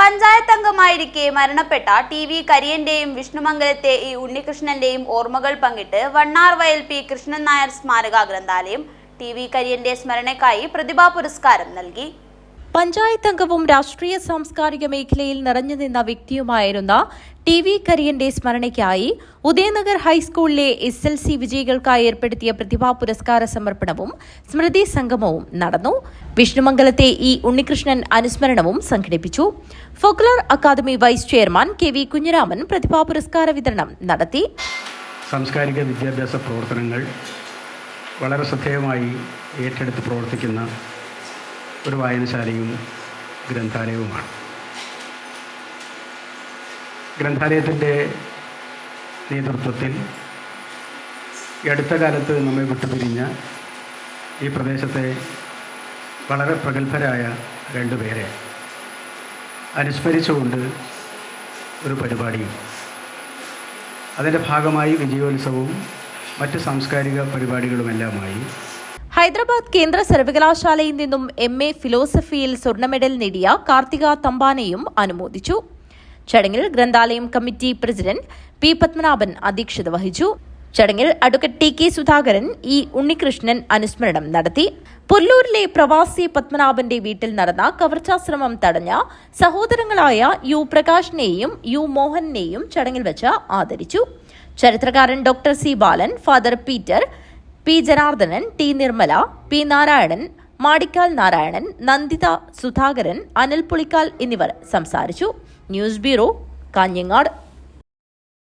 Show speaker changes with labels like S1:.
S1: പഞ്ചായത്ത് അംഗമായിരിക്കെ മരണപ്പെട്ട T V കരിയന്റെയും വിഷ്ണുമംഗലത്തെ ഈ ഉണ്ണികൃഷ്ണന്റെയും ഓർമ്മകൾ പങ്കിട്ട് വണ്ണാർ വയൽ പി കൃഷ്ണൻ നായർ സ്മാരക ഗ്രന്ഥാലയം ടി വി കരിയന്റെ സ്മരണയ്ക്കായി പ്രതിഭാ പുരസ്കാരം നൽകി.
S2: പഞ്ചായത്ത് അംഗവും രാഷ്ട്രീയ സാംസ്കാരിക മേഖലയിൽ നിറഞ്ഞു നിന്ന വ്യക്തിയുമായിരുന്ന ടി വി കരിയന്റെ സ്മരണയ്ക്കായി ഉദയനഗർ ഹൈസ്കൂളിലെ എസ് എൽ സി വിജയികൾക്കായി ഏർപ്പെടുത്തിയ പ്രതിഭാ പുരസ്കാര സമർപ്പണവും സ്മൃതി സംഗമവും നടന്നു. വിഷ്ണുമംഗലത്തെ ഇ ഉണ്ണികൃഷ്ണൻ അനുസ്മരണവും സംഘടിപ്പിച്ചു. Folklore academy vice chairman K V Kunhiraman പ്രതിഭാ പുരസ്കാര വിതരണം നടത്തി.
S3: സാംസ്കാരിക വിദ്യാഭ്യാസ പ്രവർത്തനങ്ങൾ വളരെ ശ്രദ്ധേയമായി ഏറ്റെടുത്ത് പ്രവർത്തിക്കുന്ന ഒരു വായനശാലയും ഗ്രന്ഥാലയവുമാണ്. ഗ്രന്ഥാലയത്തിന്റെ നേതൃത്വത്തിൽ അടുത്ത കാലത്ത് നമ്മെ വിട്ടുപിരിഞ്ഞ ഈ പ്രദേശത്തെ വളരെ പ്രഗത്ഭരായ രണ്ടുപേരെ അനുസ്മരിച്ചുകൊണ്ട് ഒരു പരിപാടിയും. അതിന്റെ ഭാഗമായി വിജയോത്സവവും മറ്റ് സാംസ്കാരിക പരിപാടികളുമെല്ലാമായി
S2: ഹൈദരാബാദ് കേന്ദ്ര സർവകലാശാലയിൽ നിന്നും എം എ ഫിലോസഫിയിൽ സ്വർണ മെഡൽ നേടിയ കാർത്തിക തമ്പാനെയും അനുമോദിച്ചു. ചടങ്ങിൽ ഗ്രന്ഥാലയം കമ്മിറ്റി പ്രസിഡന്റ് പി പത്മനാഭൻ അധ്യക്ഷത വഹിച്ചു. ചടങ്ങിൽ advocate T K Sudhakaran E Unnikrishnan അനുസ്മരണം നടത്തി. പുല്ലൂരിലെ പ്രവാസി പത്മനാഭന്റെ വീട്ടിൽ നടന്ന കവർച്ചാശ്രമം തടഞ്ഞ സഹോദരങ്ങളായ യു പ്രകാശിനെയും യു മോഹനെയും ചടങ്ങിൽ വെച്ച് ആദരിച്ചു. ചരിത്രകാരൻ doctor C Balan father Peter P Janardhanan T Nirmala P Narayanan Madikkal Narayanan Nanditha Sudhakaran Anil Pulikkal എന്നിവർ സംസാരിച്ചു. News bureau Kanhangad.